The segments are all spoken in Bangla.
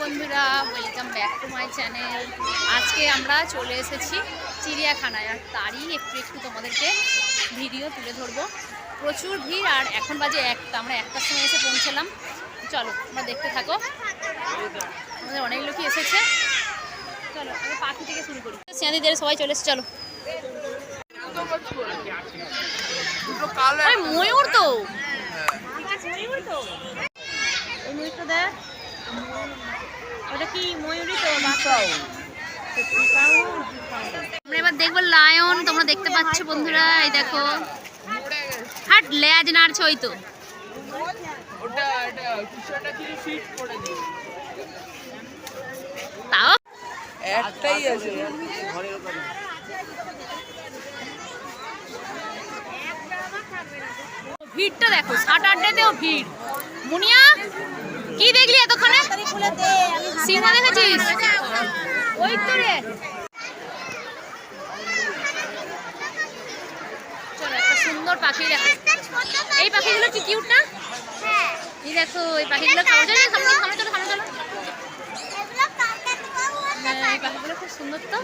বন্ধুরা welcome back to my channel আজকে আমরা চলে এসেছি চিড়িয়াখানায় আর তারই একটু একটু তোমাদেরকে ভিডিও তুলে ধরবো। প্রচুর ভিড় আর এখন বাজে একটা আমরা একটার সময় এসে পৌঁছলাম। চলো তোমরা দেখতে থাকো। আমাদের অনেক লোকই এসেছে। চলো আমি পাখি থেকে শুরু করি। সিয়াদিদের সবাই চলে এসেছে চলো। ময়ূর তো। ময়ূর তো। দেখ। ওটা কি ময়ূরই তো আমরা এবার দেখব লায়ন তোমরা দেখতে পাচ্ছ বন্ধুরা এই দেখো। হাট লেজ নাড়ছে ওই তো। তাও? একটাই আছে। ভিড়টা দেখো সাত আটটাতেও ভিড়। মুনিয়া? কি দেখলি এতক্ষণে? সিনেমা দেখেছিস ওই তো রে। সুন্দর পাখি এই পাখিগুলো কি কিউট না? দেখো এই পাখিগুলো সামনে হ্যাঁ, খুব সুন্দর তো।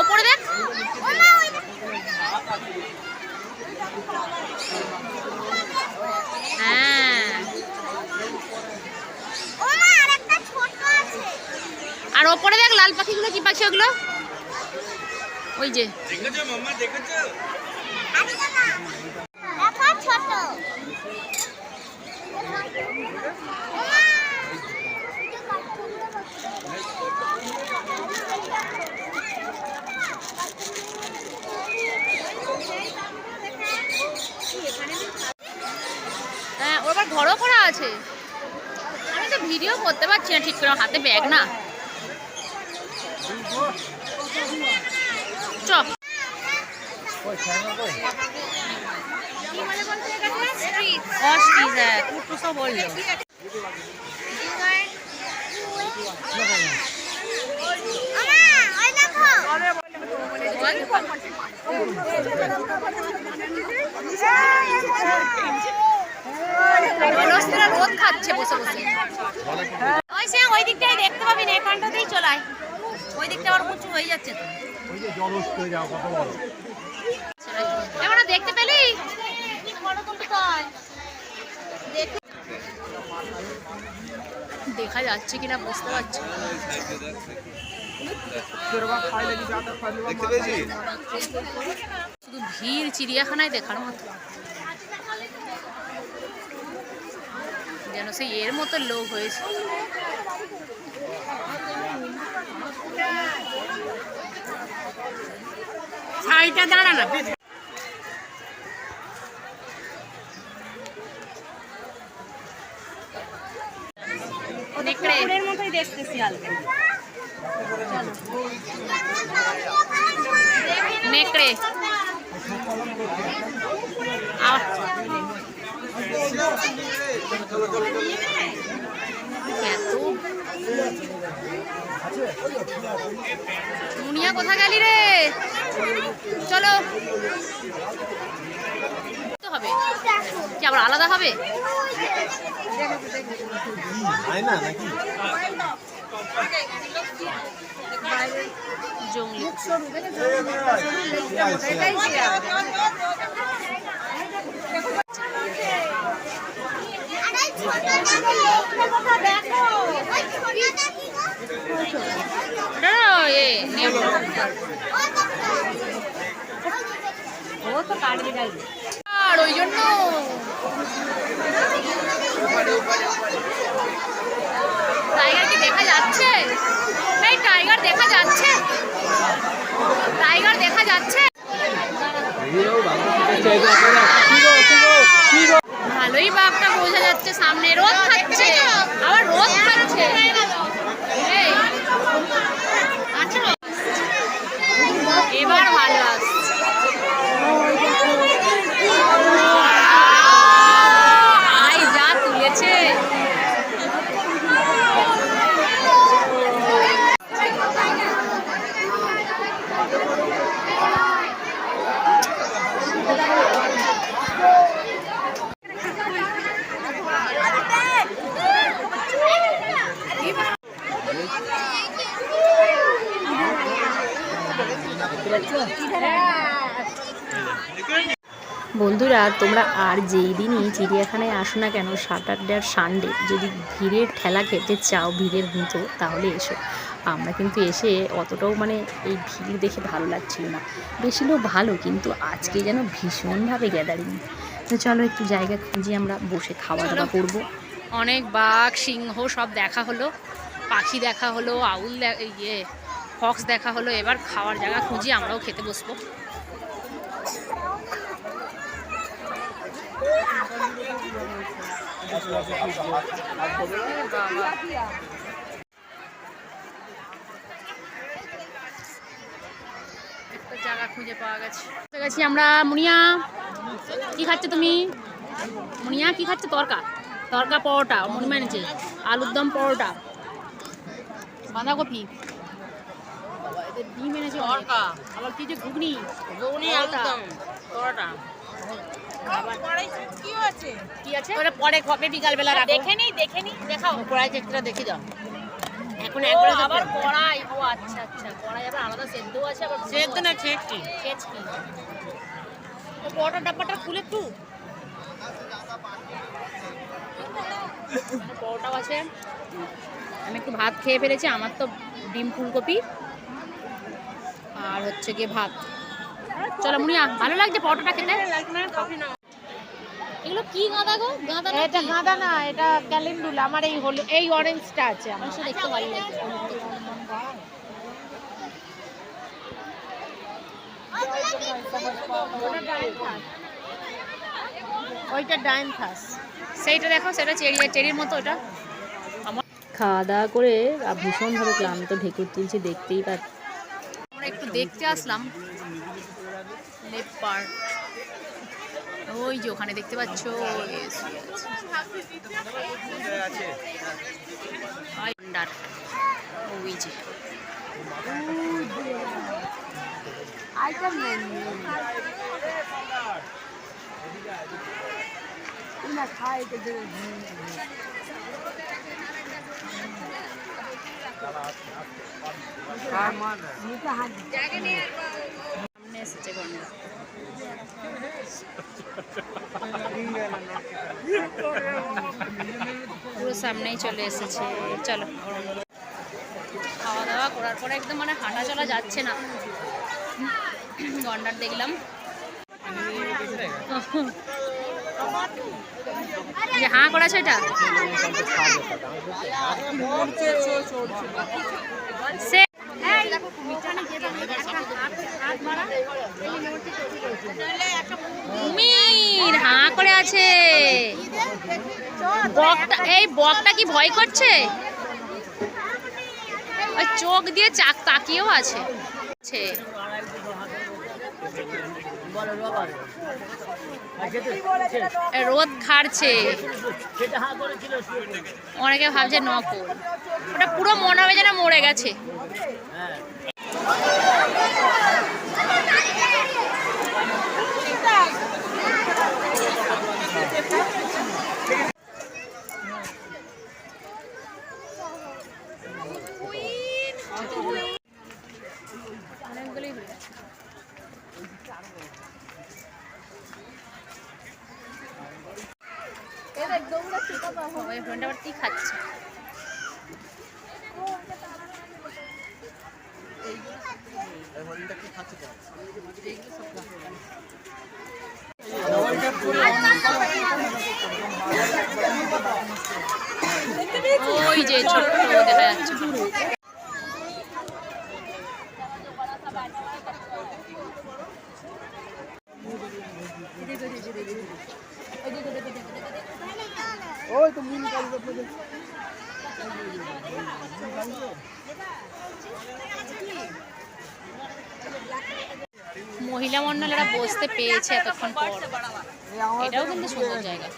ওপরে দেখ। আর ওপরে দেখ লাল পাখিগুলো কি পাখি ওগুলো? ওই যে। হ্যাঁ ওর আবার ঘরও করা আছে। আমি তো ভিডিও করতে পারছি না ঠিক করে হাতে ব্যাগ না। রোদ খাচ্ছে বসে বসে ওই সে ওই দিকটাই দেখতে পাবি না এখানটাতেই চলায় ওই দিকটা আবার উঁচু হয়ে যাচ্ছে তো। এবার দেখতে পেলি কি ফটো তুলতে দেখ- দেখা যাচ্ছে কিনা বুঝতে পারছি শুধু ভিড় চিড়িয়াখানায় দেখার মতো। যেন সেই এর মতো লোক হয়েছে। শাড়িটা দাঁড়া না। নেকড়ে মতোই দেখতে শিয়ালকে নেকড়ে। আ- এত? মুনিয়া কোথা গেলি রে? চলো। হবে। কি আবার আলাদা হবে? জঙ্গলি। না। আর ওই জন্য টাইগার কি দেখা যাচ্ছে? এই টাইগার দেখা যাচ্ছে? টাইগার দেখা যাচ্ছে ভালোই বাঘটা যাচ্ছে সামনে রোদ খাচ্ছে। আবার রোদ খাচ্ছে এই, আছে রোদ? এবার ভালো আসছে আই যা তুলেছে বন্ধুরা তোমরা আর যেই দিনই চিড়িয়াখানায় আসো না কেন স্যাটারডে আর সানডে যদি ভিড়ের ঠেলা খেতে চাও ভিড়ের মতো তাহলে এসো। আমরা কিন্তু এসে অতটাও মানে এই ভিড় দেখে ভালো লাগছিল না। বেশি লোক ভালো কিন্তু আজকে যেন ভীষণভাবে গ্যাদারিং তো চলো একটু জায়গা খুঁজে আমরা বসে খাওয়া দাওয়া করব। অনেক বাঘ সিংহ সব দেখা হলো। পাখি দেখা হলো আউল ইয়ে। ফক্স দেখা হলো, এবার খাওয়ার জায়গা খুঁজি, আমরাও খেতে বসবো। জায়গা খুঁজে পাওয়া গেছে। গেছি আমরা, মুনিয়া তুমি? মুনিয়া তরকা। তরকা পরোটা আলুর দম পরোটা। বাঁধাকপি। ডিম এনেছে অনেক। আবার কি যে ঘুগনি? ঘুগনি পরোটা কি আছে? ওটা পরে বিকাল বেলা রাখো। দেখে দেখে দেখাও। কড়াই চেকটা দেখে দাও এখন একবারে আবার কড়াই। ও আচ্ছা আচ্ছা। কড়াই আবার আলাদা সেদ্ধ আছে আবার সেদ্ধ না ছেচকি ছেচকি ও পরোটা ডাব্বাটা খুলে একটু। পরোটাও আছে। আমি একটু ভাত খেয়ে ফেলেছি। আমার তো ডিম ফুলকপি। আর হচ্ছে গিয়ে ভাত। চলো মুনিয়া ভালো লাগছে পরোটাটা খেতে? এগুলো কি গাঁদা গো? গাঁদা এটা গাঁদা না এটা ক্যালেন্ডুলা আমার এই হলো এই অরেঞ্জটা আছে আমার। দেখতে ভালো লাগে ওইটা ডাইন থাস। সেইটা দেখো সেটা চেরি চেরির মতো ওটা। খাওয়া দাওয়া করে ভীষণ ভীষণভাবে ক্লান্ত ঢেকুর তুলছে দেখতেই পাচ্ছি। দেখতে আসলাম লেপার ওই যে ওখানে দেখতে পাচ্ছ ওই যে আইটেম নেই না খাই তো সামনে পুরো সামনেই চলে এসেছে। চলো। খাওয়া দাওয়া করার পরে একদম মানে হাঁটা চলা যাচ্ছে না। গন্ডার দেখলাম। যে হাঁ করেছে এটা কুমির, হাঁ করে আছে। বকটা এই বকটা কি ভয় করছে? ওই চোখ দিয়ে চাক তাকিয়েও আছে। রোদ খাড়ছে। অনেকে ভাবছে নকল। ওটা পুরো মনে হবে যেন মরে গেছে অনেকগুলোই হয়ে গেছে ওই ফ্রেন্ড আবার খাচ্ছে? ওই যে ছোট্ট দেখা যাচ্ছে ওই তো মিনি কাজ করতে মহিলা মন্ডলেরা বসতে পেয়েছে এতক্ষণ পর, এটাও কিন্তু সুন্দর জায়গা।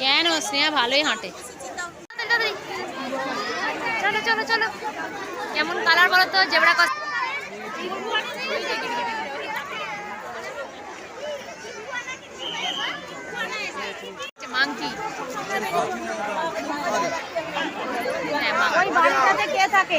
কেন স্নেহা? ভালোই হাঁটে। চলো চলো চলো। কেমন কালার বলো তো? জেবরা কস মাংকি। হ্যাঁ ওই বাড়িটাতে কে থাকে?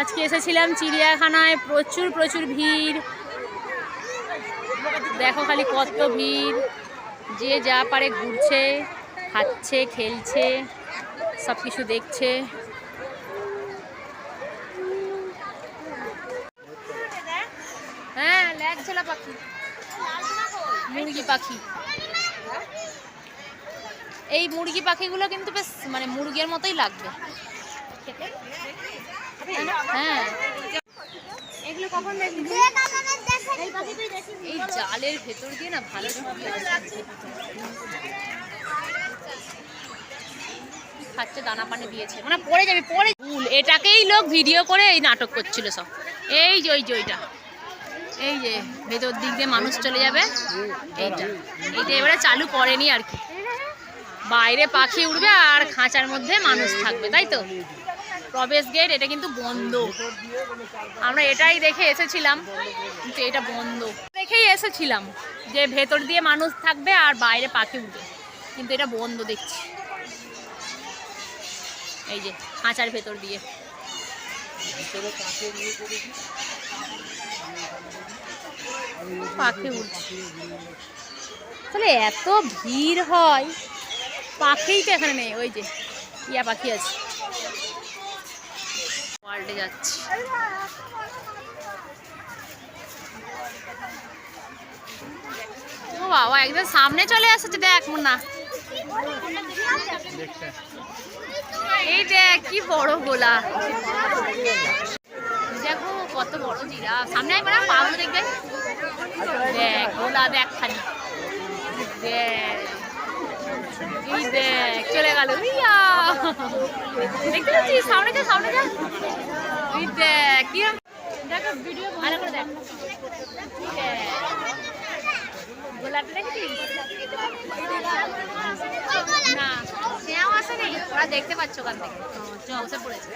আজকে এসেছিলাম চিড়িয়াখানায়, প্রচুর প্রচুর ভিড়। দেখো খালি কত ভিড়। যে যা পারে ঘুরছে, খাচ্ছে, খেলছে সব কিছু দেখছে। হ্যাঁ ল্যাগ ছেলা পাখি। মুরগি পাখি। এই মুরগি পাখিগুলো কিন্তু বেশ মানে মুরগির মতোই লাগবে। হ্যাঁ। এই জালের ভেতর দিয়ে না ভালো খাচ্ছে, দানা পানি দিয়েছে। মানে পড়ে যাবে, পড়ে এটাকেই লোক ভিডিও করে এই নাটক করছিল সব। এই যে, ওই যে, ওইটা। এই যে, ভেতর দিক দিয়ে মানুষ চলে যাবে। এইটা। এইটা এবারে চালু করেনি আর কি। বাইরে পাখি উড়বে আর খাঁচার মধ্যে মানুষ থাকবে, তাই তো? প্রবেশ গেট এটা কিন্তু বন্ধ। আমরা এটাই দেখে এসেছিলাম যে এটা বন্ধ। দেখেই এসেছিলাম যে ভেতর দিয়ে মানুষ থাকবে আর বাইরে পাখি উঠবে। কিন্তু এটা বন্ধ দেখছি। এই যে, খাঁচার ভেতর দিয়ে। পাখি উঠছে। তাহলে এত ভিড় হয়। পাখিই তো এখানে নেই। ওই যে ইয়া পাখি আছে। পাল্টে যাচ্ছে। ও বাবা, একদম সামনে চলে আসছে, দেখ না এই দেখ, কি বড় গোলা। দেখো, কত বড় জিরা সামনে একবার পাগুলো দেখবে। দেখ, গোলা দেখ খালি। দেখ। এই চলে গেল। ইয়া দেখতে পাচ্ছিস? সামনে যা সামনে যা। এই দেখ, কি দেখো ভিডিও ভালো করে দেখ। গোলাপটা দেখেছিস? না। স্নেহাও আসেনি। ওরা দেখতে পাচ্ছ ওখান থেকে। বসে পড়েছে।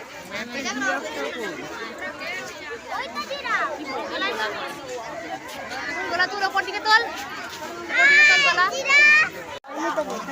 গোলা তোর ওপর দিকে তোল ওপর দিকে তোল গোলা ইয়া, এইটা, ওর